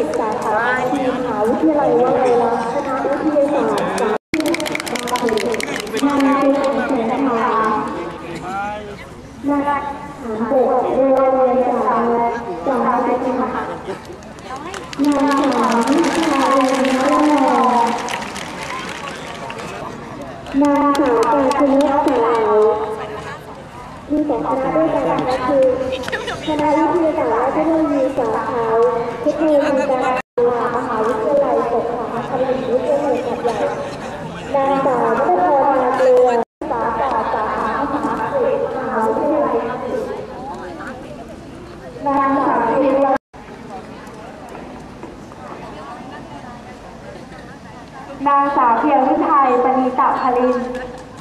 กิจสาขาทีมหาวิทยาลัยวลัยลักษณ์คณะวิทยาศาสตร์สาขานายเป็นเสนานายหารบกเรือเรือจากจากเป็นมหานายหารวิชาเรียนนรนางสาวการชนกสาวมีสองคณะด้วยกันก็คือคณะวิทยาศาสตร์และเทคโนโลยีสาขาเทคโนโลยีการจุฬามหาวิทยาลัยสงขลานครินทร์วิทยาลัยหัดใหญ่นางสาวนัทพรนาเกลือสาขาสาขามหาวิทยาลัยมหาวิทยาลัยนางสาวธีร นางสาวเพียงวิทัยปณีตะพลิน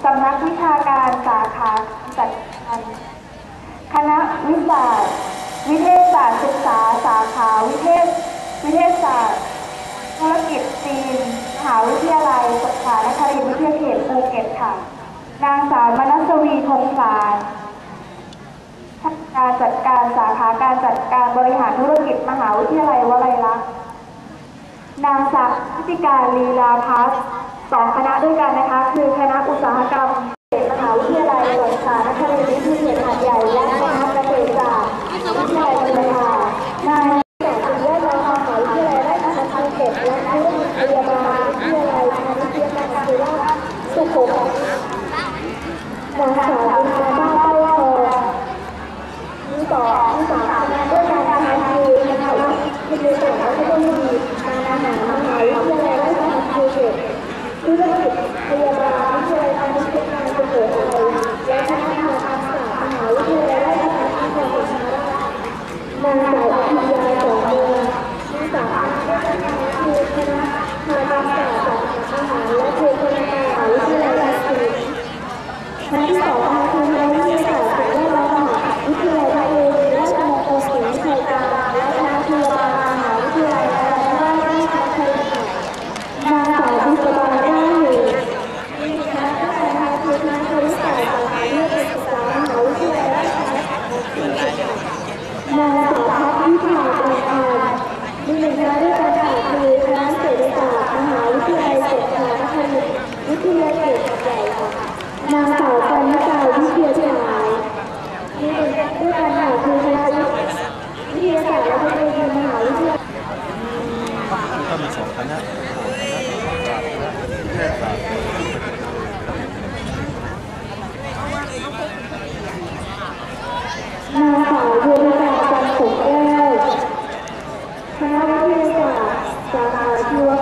สำนักวิชาการสาขาจัดการคณะวิศาสตร์ วิเทศศาสตร์ศึกษาสาขาวิเทศ วิเทศศาสตร์ธุรกิจจีนมหาวิทยาลัยสงขลานครินทร์วิทยาเขตภูเก็ตค่ะ นางสาวมนัสวีธงพลานการจัดการสาขาการจัดการบริหารธุรกิจมหาวิทยาลัยวลัยลักษณ์ นางสาวพิธิการลีลาพัฒสองคณะด้วยกันนะคะ คือคณะอุตสาหกรรมเกษตรมหาวิทยาลัยสงขลานครินทร์วิทยาเขตหาดใหญ่และคณะเกษตรศาสตร์วิทยาลัยจุฬานายแสงแวดล้อมหาวิทยาลัยราชภัฏภูเก็ตและธุรกิจพยาบาลวิทยาลัยพาณิชยาการศิริราสุโขทัยนางสาวบุญมาบ้าเต้าทองมีต่อ ยีการอาหารม ด้วยกันค่ะคือคณะเศรษฐศาสตร์มหาวิทยาลัยสงขลานครินทร์วิทยาเขตใหญ่ค่ะนางสาวปณิตาวิเชียรฉายนี่ด้วยกันค่ะคือคณะวิทยาศาสตร์และเทคโนโลยีมหาวิทยาลัยก็มีสองคณะแพทยศาสตร์นาง you.